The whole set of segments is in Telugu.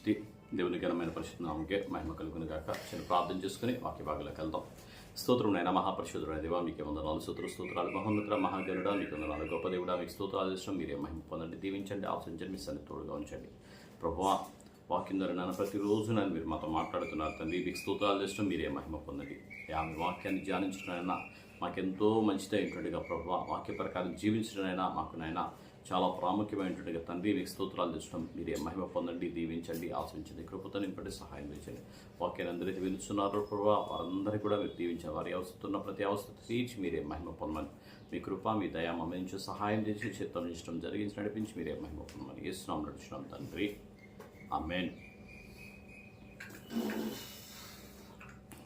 స్థితి. దేవుని ఘనమైన పరిశుద్ధ నామకే మహిమ కలుగును గాక. చిన్న ప్రార్థన చేసుకుని వాక్య భాగంలోకి వెళ్దాం. స్తోత్రం నైనా మహాపరిశుద్ధుడైన దేవా మీకు వందనాలు స్తోత్ర స్తోత్రాలు. మహోన్నత మహాగరుడా మీకు వందనాలు. గొప్ప దేవుడా మీకు స్తోత్రాలు ఇష్టం మీరే మహిమ పొందండి దీవించండి ఆలోచించండి మీ సన్ని తోడుగా ఉంచండి. ప్రభువా వాక్యం ద్వారా నన్ను ప్రతిరోజు నన్ను మీరు మాతో మాట్లాడుతున్నారు తండ్రి. మీకు స్తోత్రాలు ఇష్టం మీరే మహిమ పొందండి. ఆమె వాక్యాన్ని ధ్యానించడమైనా మాకెంతో మంచిదైనట్టుగా ప్రభు వాక్య ప్రకారం జీవించడం మాకు నైనా చాలా ప్రాముఖ్యమైనటువంటి తండ్రి మీకు స్తోత్రాలు తెచ్చడం మీరే మహిమ పొందండి దీవించండి ఆశించండి కృపతో నింపండి సహాయం చేయండి వాక్యాన్ని అందరైతే విలుస్తున్నారు ప్రభావ వారందరికీ కూడా మీరు దీవించారు వారి అవసరతున్న ప్రతి అవసరం తీర్చి మీరే మహిమ పొందమని. మీ కృప మీ దయా మమ్మల్ని సహాయం చేసి చిత్తం ఇష్టం జరిగించి నడిపించి మీరే మహిమ పొందమని ఇస్తున్నాం నడుచున్నాం తండ్రి. ఆమెన్.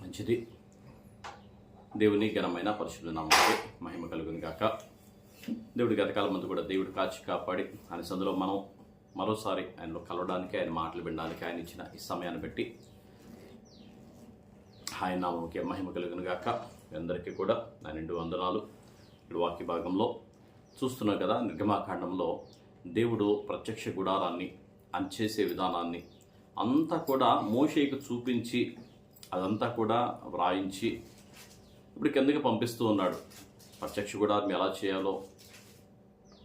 మంచిది. దేవుని ఘనమైన పరిశుద్ధ మహిమ కలుగుని గాక. దేవుడి గతకాలం ముందు కూడా దేవుడు కాచి కాపాడి ఆయన సందులో మనం మరోసారి ఆయనలో కలవడానికి ఆయన మాటలు వినడానికి ఆయన ఇచ్చిన ఈ సమయాన్ని బట్టి ఆయన నామముకి మహిమ కలుగును గాక. అందరికీ కూడా నా రెండు వందనాలు. ఇప్పుడు వాక్య భాగంలో చూస్తున్నాం కదా నిర్గమాకాండంలో దేవుడు ప్రత్యక్ష గుడారాన్ని అంచేసే విధానాన్ని అంతా కూడా మోషేకు చూపించి అదంతా కూడా వ్రాయించి ఇప్పుడు కిందకి పంపిస్తూ ఉన్నాడు. ప్రత్యక్ష గుడారం ఎలా చేయాలో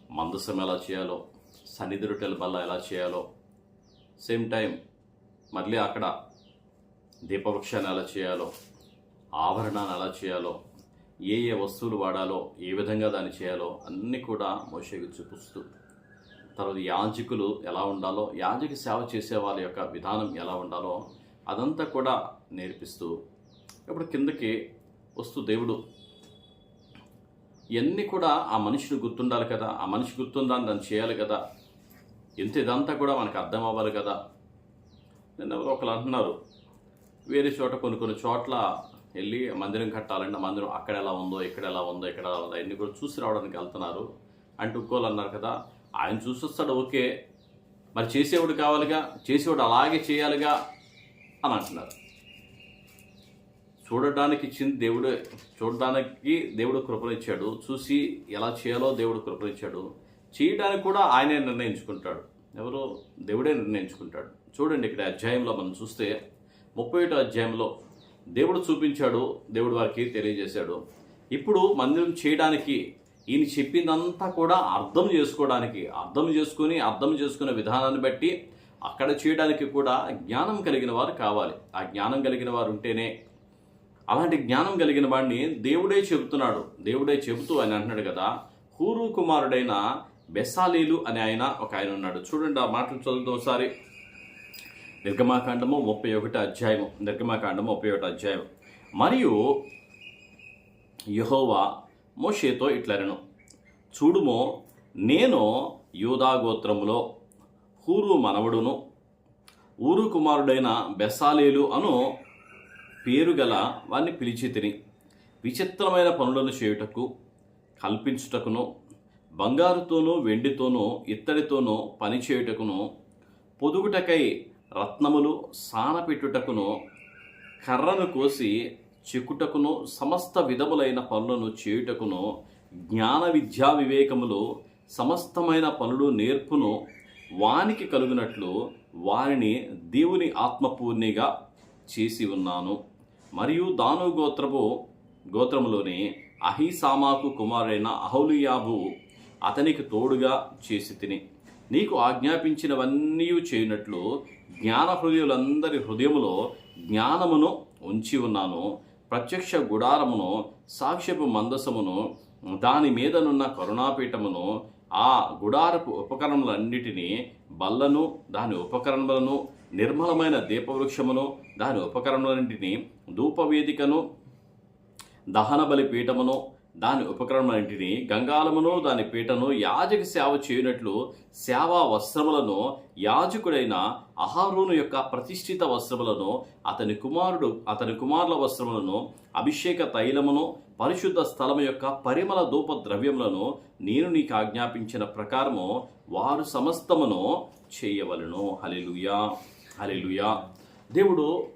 మందసం ఎలా చేయాలో సన్నిధి బల్ల ఎలా చేయాలో. సేమ్ టైం మళ్ళీ అక్కడ దీపవృక్షాన్ని ఎలా చేయాలో ఆభరణాన్ని ఎలా చేయాలో ఏ ఏ వస్తువులు వాడాలో ఏ విధంగా దాన్ని చేయాలో అన్నీ కూడా మోషేకి చూపిస్తూ తర్వాత యాజకులు ఎలా ఉండాలో యాజక సేవ చేసే వాళ్ళ యొక్క విధానం ఎలా ఉండాలో అదంతా కూడా నేర్పిస్తూ ఇప్పుడు కిందకి వస్తూ దేవుడు ఇవన్నీ కూడా ఆ మనిషిని గుర్తుండాలి కదా ఆ మనిషి గుర్తుందని దాన్ని చేయాలి కదా. ఇంత ఇదంతా కూడా మనకు అర్థం అవ్వాలి కదా. నిన్న ఒకరు అంటున్నారు వేరే చోట కొన్ని కొన్ని చోట్ల వెళ్ళి మందిరం కట్టాలంటే మందిరం అక్కడ ఎలా ఉందో ఇక్కడ ఎలా ఉందో ఇక్కడ ఎలా ఉందో అన్నీ కూడా చూసి రావడానికి వెళ్తున్నారు. అంటూ ఇంకోళ్ళు అన్నారు కదా ఆయన చూసొస్తాడు ఓకే. మరి చేసేవాడు కావాలిగా చేసేవాడు అలాగే చేయాలిగా అని అంటున్నారు. చూడడానికి ఇచ్చింది దేవుడు. చూడడానికి దేవుడు కృపనిచ్చాడు. చూసి ఎలా చేయాలో దేవుడు కృపనిచ్చాడు. చేయడానికి కూడా ఆయనే నిర్ణయించుకుంటాడు. ఎవరు దేవుడే నిర్ణయించుకుంటాడు. చూడండి ఇక్కడ అధ్యాయంలో మనం చూస్తే ముప్పై ఒకటో అధ్యాయంలో దేవుడు చూపించాడు దేవుడు వారికి తెలియజేశాడు. ఇప్పుడు మందిరం చేయడానికి ఈయన చెప్పిందంతా కూడా అర్థం చేసుకోవడానికి అర్థం చేసుకుని అర్థం చేసుకునే విధానాన్ని బట్టి అక్కడ చేయడానికి కూడా జ్ఞానం కలిగిన వారు కావాలి. ఆ జ్ఞానం కలిగిన వారు ఉంటేనే అలాంటి జ్ఞానం కలిగిన వాడిని దేవుడే చెబుతున్నాడు. దేవుడే చెబుతూ ఆయన అంటున్నాడు కదా. హూరు కుమారుడైన బెసాలీలు అని ఆయన ఒక ఆయన ఉన్నాడు. చూడండి ఆ మాటలు చదువుతూ ఒకసారి. నిర్గమాకాండము ముప్పై ఒకటి అధ్యాయము. నిర్గమాకాండము ముప్పై ఒకటి అధ్యాయం మరియు యహోవా మోషేతో ఇట్లరను చూడుమో నేను యూదా గోత్రములో హూరు మనవడును ఊరు కుమారుడైన బెస్సాలీలు అను పేరు గల వారిని పిలిచి తిని విచిత్రమైన పనులను చేయుటకు కల్పించుటకును బంగారుతోనూ వెండితోనూ ఇత్తడితోనూ పని చేయుటకును పొదుగుటకై రత్నములు సానపెట్టుటకును కర్రను కోసి చెక్కుటకును సమస్త విధములైన పనులను చేయుటకును జ్ఞాన విద్యా వివేకములు సమస్తమైన పనులు నేర్పును వానికి కలుగునట్లు వారిని దేవుని ఆత్మపూర్ణిగా చేసి ఉన్నాను. మరియు దాను గోత్రపు గోత్రములోని అహిసామాకు కుమారుడైన అహౌలియాబు అతనికి తోడుగా చేసి తిని నీకు ఆజ్ఞాపించినవన్నీ చేయనట్లు జ్ఞాన హృదయులందరి హృదయములో జ్ఞానమును ఉంచి ఉన్నాను. ప్రత్యక్ష గుడారమును సాక్ష్యపు మందసమును దాని మీదనున్న కరుణాపీఠమును ఆ గుడారపు ఉపకరణములన్నిటినీ బల్లను దాని ఉపకరణములను నిర్మలమైన దీపవృక్షమును దాని ఉపకరణములన్నింటినీ ధూపవేదికను దహన బలి పీఠమును దాని ఉపకరణములన్నింటినీ గంగాలమును దాని పీటను యాజక సేవ చేయునట్లు సేవా వస్త్రములను యాజకుడైన అహారోను యొక్క ప్రతిష్ఠిత వస్త్రములను అతని కుమారుడు అతని కుమారుల వస్త్రములను అభిషేక తైలమును పరిశుద్ధ స్థలము యొక్క పరిమళ ధూప ద్రవ్యములను నేను నీకు ఆజ్ఞాపించిన ప్రకారము వారు సమస్తమును చేయవలను. హలిలుయా హలిలుయా దేవుడు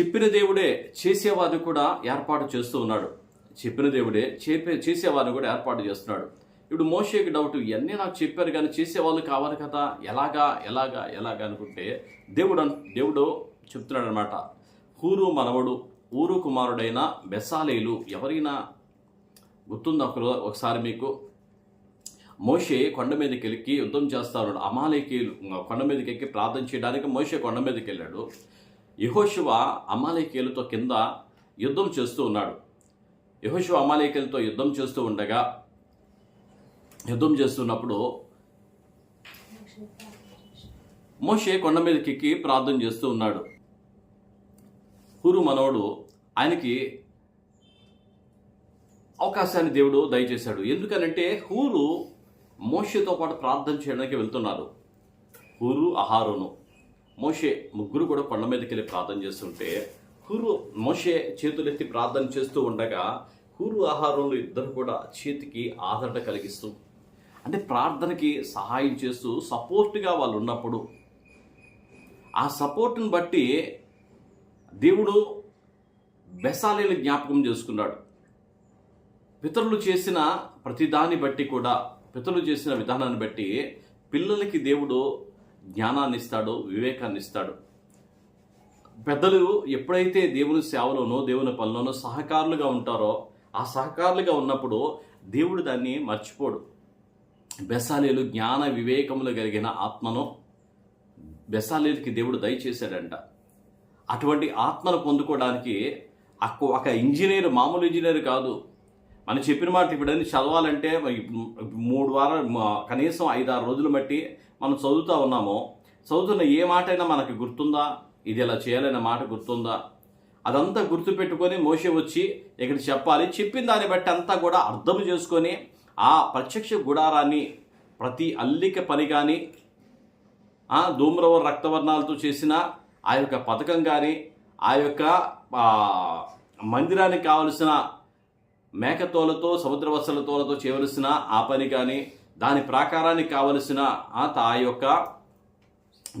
చెప్పిన దేవుడే చేసేవారిని కూడా ఏర్పాటు చేస్తూ ఉన్నాడు. చెప్పిన దేవుడే చేపే చేసేవారిని కూడా ఏర్పాటు చేస్తున్నాడు. ఇప్పుడు మోషేకి డౌట్ ఇవన్నీ నాకు చెప్పారు కానీ చేసేవాళ్ళు కావాలి కదా? ఎలాగా ఎలాగా ఎలాగా? అనుకుంటే దేవుడు దేవుడు చెప్తున్నాడు అనమాట హూరు మనవడు ఊరు కుమారుడైన బెసాలేలు ఎవరైనా గుర్తుందా ఒకరో- ఒకసారి మీకు? మోషే కొండ మీదకి వెళ్ళి యుద్ధం చేస్తాడు అమాలేకీలు కొండ మీదకి ఎక్కి ప్రార్థన చేయడానికి మోషే కొండ మీదకి వెళ్ళాడు యహోశివ అమాలేకీలతో కింద యుద్ధం చేస్తూ ఉన్నాడు. యహోశివ అమాలేకీలతో యుద్ధం చేస్తూ ఉండగా యుద్ధం చేస్తున్నప్పుడు మోషే కొండ మీదకి ఎక్కి ప్రార్థన చేస్తూ ఉన్నాడు. హురు మనోడు ఆయనకి అవకాశాన్ని దేవుడు దయచేశాడు. ఎందుకనంటే హూరు మోషేతో పాటు ప్రార్థన చేయడానికి వెళ్తున్నారు. హురు అహారును. మోషే ముగ్గురు కూడా కొండ మీదకి వెళ్ళి ప్రార్థన చేస్తుంటే హురు మోషే చేతులెత్తి ప్రార్థన చేస్తూ ఉండగా హురు ఆహారంలో ఇద్దరు కూడా చేతికి ఆదరణ కలిగిస్తూ అంటే ప్రార్థనకి సహాయం చేస్తూ సపోర్ట్గా వాళ్ళు ఉన్నప్పుడు ఆ సపోర్ట్ని బట్టి దేవుడు బెసాలీలు జ్ఞాపకం చేసుకున్నాడు. పితరులు చేసిన ప్రతిదాన్ని బట్టి కూడా పితలు చేసిన విధానాన్ని బట్టి పిల్లలకి దేవుడు జ్ఞానాన్ని ఇస్తాడు వివేకాన్ని ఇస్తాడు. పెద్దలు ఎప్పుడైతే దేవుని సేవలోనో దేవుని పనిలోనో సహకారులుగా ఉంటారో ఆ సహకారులుగా ఉన్నప్పుడు దేవుడు దాన్ని మర్చిపోడు. బెసాలీలు జ్ఞాన వివేకములు కలిగిన ఆత్మను బెసాలీలకి దేవుడు దయచేశాడంట. అటువంటి ఆత్మను పొందుకోవడానికి ఒక ఇంజనీర్ మామూలు ఇంజనీర్ కాదు. మనం చెప్పిన మాట ఇప్పుడు చదవాలంటే మూడు వారాలు కనీసం కనీసం ఐదారు రోజులు బట్టి మనం చదువుతూ ఉన్నాము. చదువుతున్న ఏ మాట అయినా మనకు గుర్తుందా? ఇది ఇలా చేయాలనే మాట గుర్తుందా? అదంతా గుర్తుపెట్టుకొని మోసే వచ్చి ఇక్కడ చెప్పాలి. చెప్పిన దాన్ని బట్టి అంతా కూడా అర్థం చేసుకొని ఆ ప్రత్యక్ష గుడారాన్ని ప్రతి అల్లిక పని కానీ ఆ ధూమ్రవ రక్తవర్ణాలతో చేసిన ఆ యొక్క పథకం కానీ ఆ యొక్క మందిరానికి కావలసిన మేకతోలతో సముద్ర తోలతో చేయవలసిన ఆ పని కానీ దాని ప్రాకారానికి కావలసిన ఆ తా యొక్క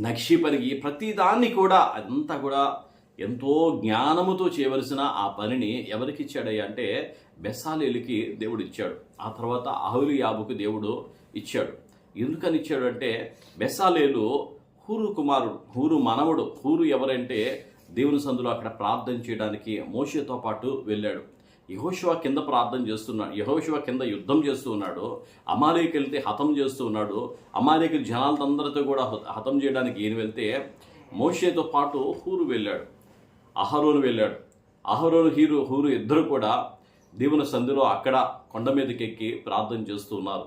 నక్షి పనికి ప్రతిదాన్ని కూడా అదంతా కూడా ఎంతో జ్ఞానముతో చేయవలసిన ఆ పనిని ఎవరికి ఇచ్చాడయ్యా అంటే బెసాలేలికి దేవుడు ఇచ్చాడు. ఆ తర్వాత అహులి యాబుకు దేవుడు ఇచ్చాడు. ఎందుకని ఇచ్చాడు అంటే బెసాలేలు హూరు కుమారుడు హూరు మనవడు హూరు ఎవరంటే దేవుని సందులో అక్కడ ప్రార్థన చేయడానికి మోషతో పాటు వెళ్ళాడు. యహోశివ కింద ప్రార్థన చేస్తున్నాడు యహోశివ కింద యుద్ధం చేస్తూ ఉన్నాడు అమాలేకి వెళ్తే హతం చేస్తూ ఉన్నాడు అమాలేకి జనాలందరితో కూడా హత- హతం చేయడానికి ఈయన వెళ్తే మోషేతో పాటు హూరు వెళ్ళాడు అహరోను వెళ్ళాడు. అహరోను హీరు హూరు ఇద్దరు కూడా దేవుని సంధిలో అక్కడ కొండ మీదకెక్కి ప్రార్థన చేస్తూ ఉన్నారు.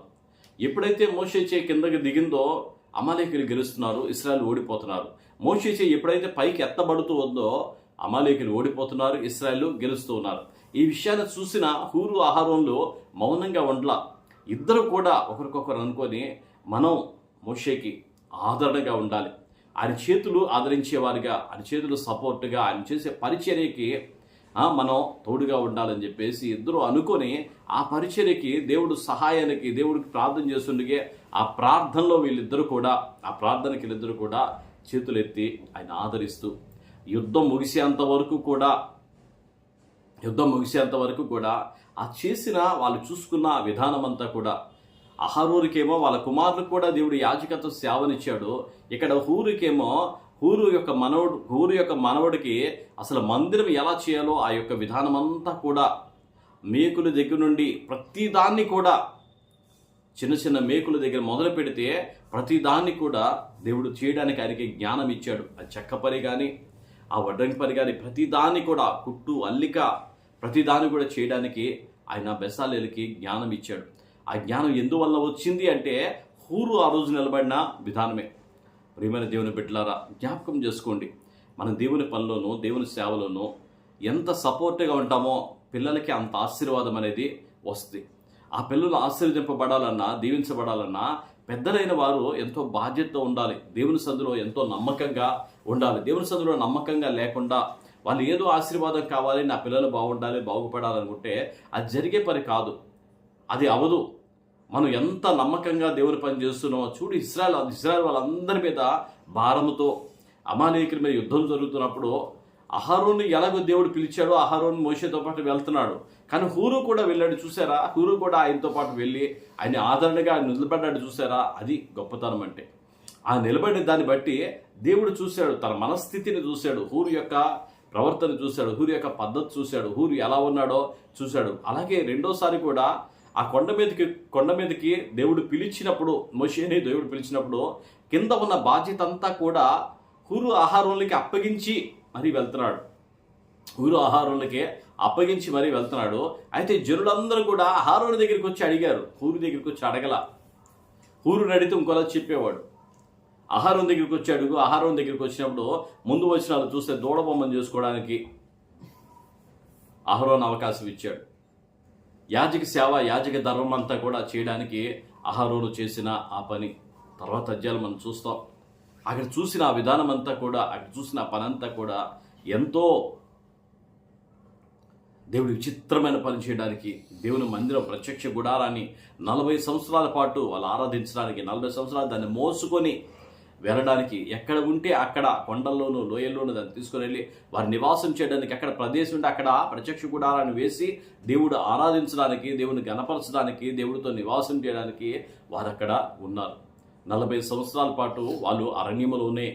ఎప్పుడైతే మోషేచే కిందకి దిగిందో అమాలేకులు గెలుస్తున్నారు ఇస్రాయల్ ఓడిపోతున్నారు. మోషేచే ఎప్పుడైతే పైకి ఎత్తబడుతూ ఉందో అమాలేకులు ఓడిపోతున్నారు ఇస్రాయల్ గెలుస్తూ ఉన్నారు. ఈ విషయాన్ని చూసిన హూరు ఆహారంలో మౌనంగా ఉండల. ఇద్దరు కూడా ఒకరికొకరు అనుకొని మనం మోషేకి ఆదరణగా ఉండాలి. ఆయన చేతులు ఆదరించేవారుగా ఆయన చేతులు సపోర్ట్గా ఆయన చేసే పరిచర్యకి మనం తోడుగా ఉండాలని చెప్పేసి ఇద్దరు అనుకొని ఆ పరిచర్యకి దేవుడు సహాయానికి దేవుడికి ప్రార్థన చేస్తుండగే ఆ ప్రార్థనలో వీళ్ళిద్దరూ కూడా ఆ ప్రార్థనకి వీళ్ళిద్దరూ కూడా చేతులెత్తి ఆయన ఆదరిస్తూ యుద్ధం ముగిసేంత వరకు కూడా యుద్ధం ముగిసేంత వరకు కూడా ఆ చేసిన వాళ్ళు చూసుకున్న ఆ విధానం అంతా కూడా. అహరూరికేమో వాళ్ళ కుమారులకు కూడా దేవుడు యాజకత్వ సేవనిచ్చాడు. ఇక్కడ హూరుకేమో హూరు యొక్క మనవడు హూరు యొక్క మనవడికి అసలు మందిరం ఎలా చేయాలో ఆ యొక్క విధానం అంతా కూడా మేకుల దగ్గర నుండి ప్రతిదాన్ని కూడా చిన్న చిన్న మేకుల దగ్గర మొదలు పెడితే ప్రతిదాన్ని కూడా దేవుడు చేయడానికి ఆయనకి జ్ఞానం ఇచ్చాడు ఆ చెక్క పని కానీ ఆ వడ్రంగి పని కానీ ప్రతి కూడా కుట్టు అల్లిక ప్రతిదాన్ని కూడా చేయడానికి ఆయన బెసాలేలకి జ్ఞానం ఇచ్చాడు. ఆ జ్ఞానం ఎందువల్ల వచ్చింది అంటే హూరు ఆ రోజు నిలబడిన విధానమే. ప్రియమైన దేవుని బిడ్డలారా జ్ఞాపకం చేసుకోండి. మన దేవుని పనిలోనూ దేవుని సేవలోనూ ఎంత సపోర్ట్గా ఉంటామో పిల్లలకి అంత ఆశీర్వాదం అనేది వస్తుంది. ఆ పిల్లలు ఆశీర్వదింపబడాలన్నా దీవించబడాలన్నా పెద్దలైన వారు ఎంతో బాధ్యతతో ఉండాలి. దేవుని సందులో ఎంతో నమ్మకంగా ఉండాలి. దేవుని సందులో నమ్మకంగా లేకుండా వాళ్ళు ఏదో ఆశీర్వాదం కావాలి నా పిల్లలు బాగుండాలి బాగుపడాలనుకుంటే అది జరిగే పని కాదు. అది అవదు. మనం ఎంత నమ్మకంగా దేవుని పని చేస్తున్నామో చూడు ఇస్రాయల్ ఇస్రాయల్ వాళ్ళందరి మీద భారముతో అమానేకుల మీద యుద్ధం జరుగుతున్నప్పుడు అహరోను ఎలాగో దేవుడు పిలిచాడో అహరోన్ మోషేతో పాటు వెళ్తున్నాడు. కానీ హూరు కూడా వెళ్ళాడు చూసారా హూరు కూడా ఆయనతో పాటు వెళ్ళి ఆయన ఆదరణగా ఆయన నిలబడ్డాడు చూసారా అది గొప్పతనం అంటే. ఆ నిలబడిన దాన్ని బట్టి దేవుడు చూశాడు తన మనస్థితిని చూశాడు హూరు యొక్క ప్రవర్తన చూశాడు హూరు యొక్క పద్ధతి చూశాడు హూరు ఎలా ఉన్నాడో చూశాడు. అలాగే రెండోసారి కూడా ఆ కొండ మీదకి కొండ మీదకి దేవుడు పిలిచినప్పుడు మోషేని దేవుడు పిలిచినప్పుడు కింద ఉన్న బాధ్యత అంతా కూడా హూరు ఆహారంలోకి అప్పగించి మరీ వెళ్తున్నాడు. ఊరు ఆహారులకే అప్పగించి మరీ వెళ్తున్నాడు. అయితే జనులందరూ కూడా ఆహారుని దగ్గరికి వచ్చి అడిగారు. ఊరు దగ్గరికి వచ్చి అడగల. ఊరు నడితే ఇంకోలా చెప్పేవాడు. ఆహారం దగ్గరికి వచ్చి అడుగు. ఆహారం దగ్గరికి వచ్చినప్పుడు ముందు వచ్చిన వాళ్ళు చూస్తే దూడబొమ్మను చేసుకోవడానికి ఆహారం అవకాశం ఇచ్చాడు. యాజక సేవ యాజక ధర్మం అంతా కూడా చేయడానికి ఆహారోలు చేసిన ఆ పని. తర్వాత అధ్యాయులు మనం చూస్తాం. అక్కడ చూసిన ఆ విధానం అంతా కూడా అక్కడ చూసిన ఆ పనంతా కూడా ఎంతో దేవుడి విచిత్రమైన పని చేయడానికి దేవుని మందిరం ప్రత్యక్ష గుడారాన్ని నలభై సంవత్సరాల పాటు వాళ్ళు ఆరాధించడానికి నలభై సంవత్సరాలు దాన్ని మోసుకొని వెళ్ళడానికి ఎక్కడ ఉంటే అక్కడ కొండల్లోనూ లోయల్లోనూ దాన్ని తీసుకుని వెళ్ళి వారి నివాసం చేయడానికి ఎక్కడ ప్రదేశం ఉంటే అక్కడ ప్రత్యక్ష గుడారాన్ని వేసి దేవుడు ఆరాధించడానికి దేవుని గణపరచడానికి దేవుడితో నివాసం చేయడానికి వారు అక్కడ ఉన్నారు. నలభై సంవత్సరాల పాటు వాళ్ళు అరణ్యములోనే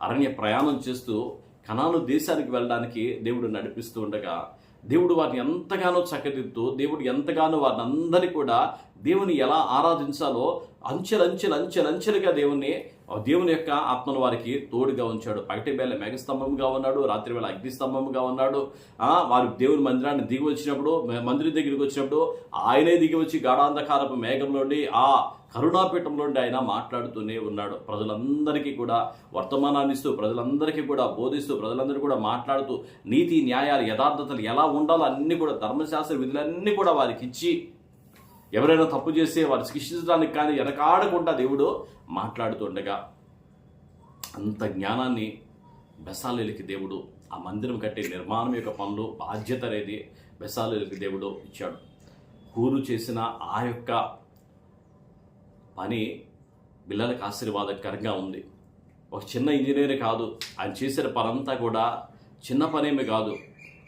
అరణ్య ప్రయాణం చేస్తూ కణాను దేశానికి వెళ్ళడానికి దేవుడు నడిపిస్తూ ఉండగా దేవుడు వారిని ఎంతగానో చక్కదిద్దుతూ దేవుడు ఎంతగానో వారిని అందరినీ కూడా దేవుని ఎలా ఆరాధించాలో అంచెలంచెలు అంచెలంచెలుగా దేవుణ్ణి దేవుని యొక్క ఆత్మను వారికి తోడుగా ఉంచాడు. పగటి వేళ మేఘస్తంభంగా ఉన్నాడు రాత్రి వేళ అగ్నిస్తంభంగా ఉన్నాడు. వారు దేవుని మందిరాన్ని దిగి వచ్చినప్పుడు మందిరి మందిరం దగ్గరికి వచ్చినప్పుడు ఆయనే దిగి వచ్చి గాఢాంధకారపు మేఘంలోండి ఆ కరుణాపీఠంలోండి ఆయన మాట్లాడుతూనే ఉన్నాడు. ప్రజలందరికీ కూడా వర్తమానాన్ని ఇస్తూ ప్రజలందరికీ కూడా బోధిస్తూ ప్రజలందరూ కూడా మాట్లాడుతూ నీతి న్యాయాలు యథార్థతలు ఎలా ఉండాలో అన్ని కూడా ధర్మశాస్త్ర విధులన్నీ కూడా వారికి ఇచ్చి ఎవరైనా తప్పు చేస్తే వారు శిక్షించడానికి కానీ వెనకాడకుండా దేవుడు మాట్లాడుతుండగా అంత జ్ఞానాన్ని బెసాలేలికి దేవుడు ఆ మందిరం కట్టే నిర్మాణం యొక్క పనులు బాధ్యత అనేది బెసాలేలికి దేవుడు ఇచ్చాడు. కూరు చేసిన ఆ యొక్క పని పిల్లలకు ఆశీర్వాదకరంగా ఉంది. ఒక చిన్న ఇంజనీర్ కాదు ఆయన చేసిన పనంతా కూడా చిన్న పనేమి కాదు.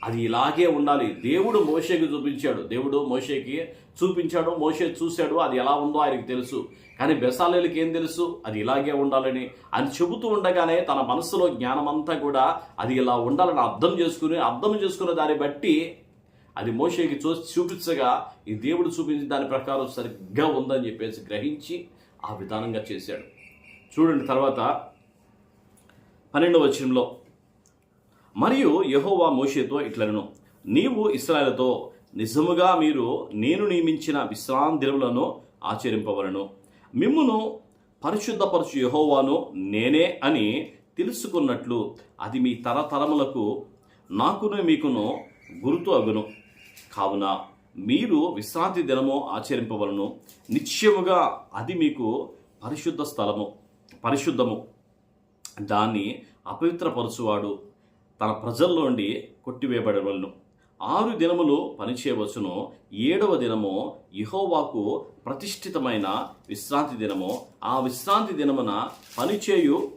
అది ఇలాగే ఉండాలి. దేవుడు మోషేకి చూపించాడు. దేవుడు మోషేకి చూపించాడు. మోషే చూశాడు. అది ఎలా ఉందో ఆయనకి తెలుసు. కానీ బెసాలేలకి ఏం తెలుసు? అది ఇలాగే ఉండాలని. అని చెబుతూ ఉండగానే తన మనసులో జ్ఞానమంతా కూడా అది ఇలా ఉండాలని అర్థం చేసుకుని అర్థం చేసుకున్న దాన్ని బట్టి అది మోషేకి చూ చూపించగా ఈ దేవుడు చూపించిన దాని ప్రకారం సరిగ్గా ఉందని చెప్పేసి గ్రహించి ఆ విధానంగా చేశాడు. చూడండి తర్వాత పన్నెండవ వచనంలో మరియు యహోవా మోషేతో ఇట్లను నీవు ఇస్రాయలతో నిజముగా మీరు నేను నియమించిన విశ్రాంతిరములను ఆచరింపవలను. మిమ్మును పరిశుద్ధపరచు యెహోవాను నేనే అని తెలుసుకున్నట్లు అది మీ తరతరములకు నాకును మీకును గుర్తు అగును. కావున మీరు విశ్రాంతి దినము ఆచరింపవలను. నిశ్చయముగా అది మీకు పరిశుద్ధ స్థలము పరిశుద్ధము. దాన్ని అపవిత్రపరచువాడు తన ప్రజల్లోండి కొట్టివేయబడవలను ఆరు దినములు పనిచేయవచ్చును. ఏడవ దినము ఇహోవాకు ప్రతిష్ఠితమైన విశ్రాంతి దినము. ఆ విశ్రాంతి దినమున పనిచేయు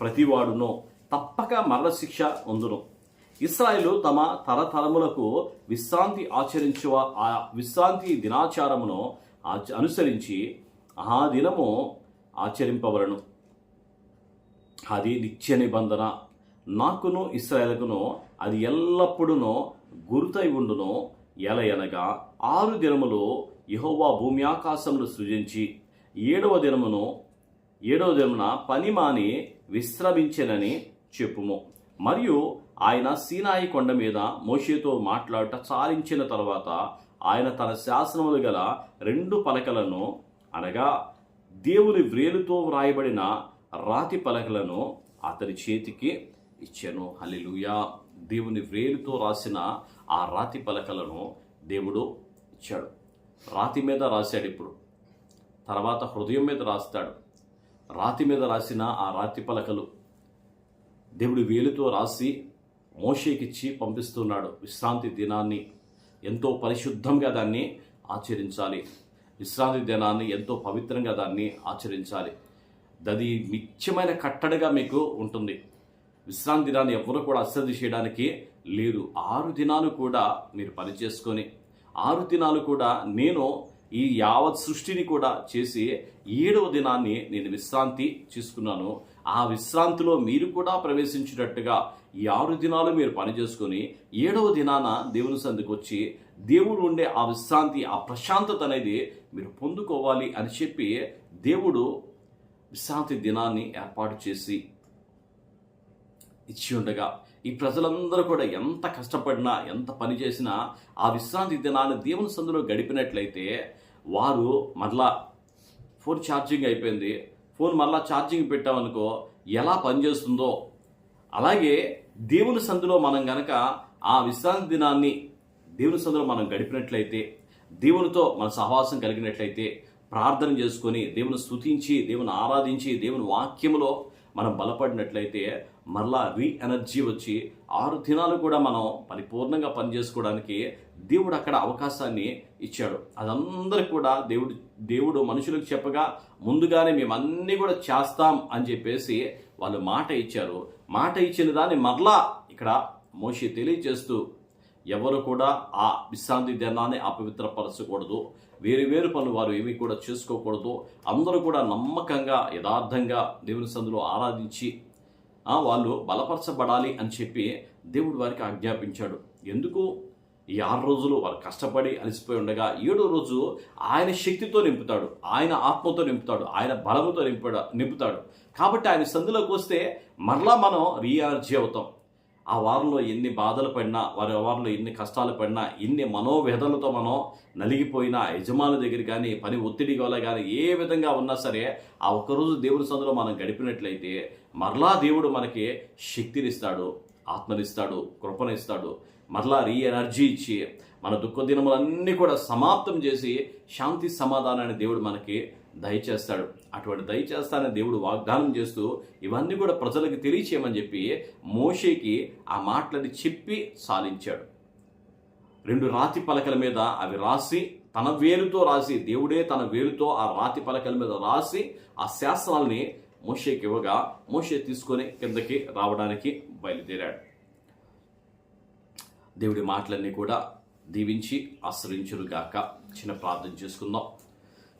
ప్రతివాడును. తప్పక మరణశిక్ష ఉందును. ఇస్రాయిలు తమ తరతరములకు విశ్రాంతి ఆచరించు ఆ విశ్రాంతి దినాచారమును అనుసరించి ఆ దినము ఆచరింపవలను. అది నిత్య నిబంధన. నాకును ఇస్రాయలకును అది ఎల్లప్పుడూ గురుతై ఉండును. ఎలయనగా ఆరు దినములు యహోవా భూమి ఆకాశములు సృజించి ఏడవ దినమును ఏడవ దినమున పని మాని విశ్రమించెనని చెప్పుము. మరియు ఆయన సీనాయి కొండ మీద మోషేతో మాట్లాడట చాలించిన తర్వాత ఆయన తన శాసనములు గల రెండు పలకలను అనగా దేవుని వ్రేలుతో వ్రాయబడిన రాతి పలకలను అతని చేతికి ఇచ్చాను. హలిలుయా దేవుని వ్రేలుతో రాసిన ఆ రాతి పలకలను దేవుడు ఇచ్చాడు. రాతి మీద రాశాడు ఇప్పుడు. తర్వాత హృదయం మీద రాస్తాడు. రాతి మీద రాసిన ఆ రాతి పలకలు దేవుడు వేలుతో రాసి మోషేకిచ్చి పంపిస్తున్నాడు. విశ్రాంతి దినాన్ని ఎంతో పరిశుద్ధంగా దాన్ని ఆచరించాలి. విశ్రాంతి దినాన్ని ఎంతో పవిత్రంగా దాన్ని ఆచరించాలి. దది నిత్యమైన కట్టడగా మీకు ఉంటుంది. విశ్రాంతి దినాన్ని ఎవరు కూడా అశ్రద్ధ చేయడానికి లేదు ఆరు దినాలు కూడా మీరు పని చేసుకొని ఆరు దినాలు కూడా నేను ఈ యావత్ సృష్టిని కూడా చేసి ఏడవ దినాన్ని నేను విశ్రాంతి తీసుకున్నాను ఆ విశ్రాంతిలో మీరు కూడా ప్రవేశించినట్టుగా ఈ ఆరు దినాలు మీరు పని చేసుకొని ఏడవ దినాన దేవుని సందుకు వచ్చి దేవుడు ఉండే ఆ విశ్రాంతి ఆ ప్రశాంతత అనేది మీరు పొందుకోవాలి అని చెప్పి దేవుడు విశ్రాంతి దినాన్ని ఏర్పాటు చేసి ఇచ్చి ఉండగా ఈ ప్రజలందరూ కూడా ఎంత కష్టపడినా ఎంత పని చేసినా ఆ విశ్రాంతి దినాన్ని దేవుని సందులో గడిపినట్లయితే వారు మరలా ఫోన్ ఛార్జింగ్ అయిపోయింది. ఫోన్ మరలా ఛార్జింగ్ పెట్టామనుకో ఎలా పనిచేస్తుందో అలాగే దేవుని సందులో మనం గనక ఆ విశ్రాంతి దినాన్ని దేవుని సందులో మనం గడిపినట్లయితే దేవునితో మన సహవాసం కలిగినట్లయితే ప్రార్థన చేసుకొని దేవుని స్తుతించి దేవుని ఆరాధించి దేవుని వాక్యములో మనం బలపడినట్లయితే మరలా రీ ఎనర్జీ వచ్చి ఆరు దినాలు కూడా మనం పరిపూర్ణంగా పనిచేసుకోవడానికి దేవుడు అక్కడ అవకాశాన్ని ఇచ్చాడు. అదందరూ కూడా దేవుడు దేవుడు మనుషులకు చెప్పగా ముందుగానే మేము అన్నీ కూడా చేస్తాం అని చెప్పేసి వాళ్ళు మాట ఇచ్చారు. మాట ఇచ్చిన దాన్ని మరలా ఇక్కడ మోషి తెలియజేస్తూ ఎవరు కూడా ఆ విశ్రాంతి దినాన్ని అపవిత్రపరచకూడదు. వేరు వేరు పనులు వారు ఏమీ కూడా చేసుకోకూడదు. అందరూ కూడా నమ్మకంగా యథార్థంగా దేవుని సందులో ఆరాధించి వాళ్ళు బలపరచబడాలి అని చెప్పి దేవుడు వారికి ఆజ్ఞాపించాడు. ఎందుకు? ఈ ఆరు రోజులు వారు కష్టపడి అలసిపోయి ఉండగా ఏడో రోజు ఆయన శక్తితో నింపుతాడు ఆయన ఆత్మతో నింపుతాడు ఆయన బలముతో నింపుడా నింపుతాడు. కాబట్టి ఆయన సందులోకి వస్తే మరలా మనం రీఎనర్జీ అవుతాం. ఆ వారిలో ఎన్ని బాధలు పడినా వారి వారిలో ఎన్ని కష్టాలు పడినా ఎన్ని మనోవ్యధలతో మనం నలిగిపోయినా యజమాని దగ్గర కానీ పని ఒత్తిడి వల్ల కానీ ఏ విధంగా ఉన్నా సరే ఆ ఒక్కరోజు దేవుడి సందులో మనం గడిపినట్లయితే మరలా దేవుడు మనకి శక్తినిస్తాడు ఆత్మనిస్తాడు కృపనిస్తాడు. మరలా రీ ఎనర్జీ ఇచ్చి మన దుఃఖ దినములన్నీ కూడా సమాప్తం చేసి శాంతి సమాధానాన్ని దేవుడు మనకి దయచేస్తాడు. అటువంటి దయచేస్తానని దేవుడు వాగ్దానం చేస్తూ ఇవన్నీ కూడా ప్రజలకు తెలియచేయమని చెప్పి మోషేకి ఆ మాటలని చెప్పి సాధించాడు. రెండు రాతి పలకల మీద అవి రాసి తన వేలుతో రాసి దేవుడే తన వేలుతో ఆ రాతి పలకల మీద రాసి ఆ శాస్త్రాల్ని మోషేకి ఇవ్వగా మోషే తీసుకొని కిందకి రావడానికి బయలుదేరాడు. దేవుడి మాటలన్నీ కూడా దీవించి ఆశ్రయించురుగాక చిన్న ప్రార్థన చేసుకుందాం.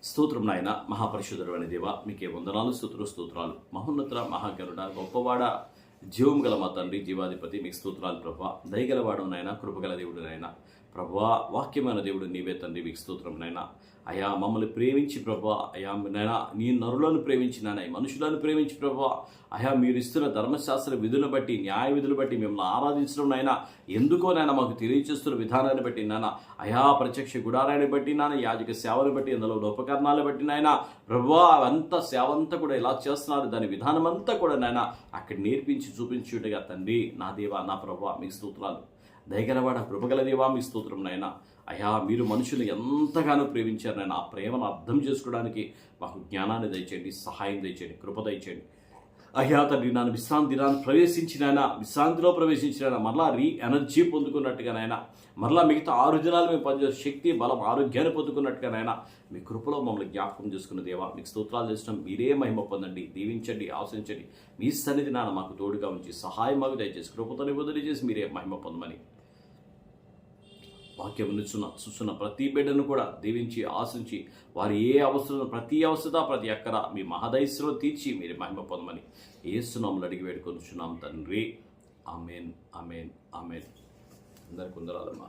స్తోత్రం నాయన మహాపరిశుద్ధుడు అనే దేవ మీకే వందనాలు స్తోత్ర స్తోత్రాలు. మహోన్నత మహాగరుడ గొప్పవాడ జీవం గల మా తండ్రి జీవాధిపతి మీకు స్తోత్రాలు ప్రభా. దయగలవాడు నాయన కృపగల దేవుడు నాయన. ప్రభా వాక్యమైన దేవుడు నీవే తండ్రి మీకు స్తోత్రం నాయన. అయా మమ్మల్ని ప్రేమించి ప్రభా. అయా నైనా నీ నరులను ప్రేమించి నాయన మనుషులను ప్రేమించి ప్రభా. అయా మీరు ఇస్తున్న ధర్మశాస్త్ర విధులను బట్టి న్యాయ విధులు బట్టి మిమ్మల్ని ఆరాధించడం నాయన. ఎందుకో నాయన మాకు తెలియచేస్తున్న విధానాన్ని బట్టి నాయన. అయా ప్రత్యక్ష గుడారాన్ని బట్టి నాయన యాజక సేవలు బట్టి అందులో ఉపకరణాలు బట్టి నాయన. ప్రభా అంతా సేవ అంతా కూడా ఇలా చేస్తున్నారు. దాని విధానం అంతా కూడా నాయన అక్కడ నేర్పించి చూపించుటగా తండ్రి నా దేవా నా ప్రభా మీ స్తోత్రాలు. దయగలవాడ కృపగల దేవా మీ స్తోత్రం నాయన. అయా మీరు మనుషులు ఎంతగానో ప్రేమించారు. నేను ఆ ప్రేమను అర్థం చేసుకోవడానికి మాకు జ్ఞానాన్ని దయచేయండి సహాయం దయచేయండి కృప దయచేయండి. అయ్యా తండ్రి నన్ను విశ్రాంతి దినాన్ని ప్రవేశించినైనా విశ్రాంతిలో ప్రవేశించినైనా మరలా రీ ఎనర్జీ పొందుకున్నట్టుగానైనా మరలా మిగతా ఆరు దినాలు మేము పనిచేసే శక్తి బలం ఆరోగ్యాన్ని పొందుకున్నట్టుగానైనా మీ కృపలో మమ్మల్ని జ్ఞాపకం చేసుకున్న దేవా మీకు స్తోత్రాలు చేసిన మీరే మహిమ పొందండి దీవించండి ఆశించండి. మీ సన్నిధి నాన్న మాకు తోడుగా ఉంచి సహాయం మాకు దయచేసి కృపతో నిబుద్ధులు చేసి మీరే మహిమ పొందమని వాక్యం నిచ్చున్న చూస్తున్న ప్రతి బిడ్డను కూడా దీవించి ఆశించి వారి ఏ అవసరం ప్రతి అవసరత ప్రతి అక్కర మీ మహదైశ్వలో తీర్చి మీరు మహిమ పొందమని ఏసునాములు అడిగి వేడుకొనిచున్నాం తండ్రి. అమేన్ అమేన్ అమేన్ అందరికి ఉందరాలమ్మా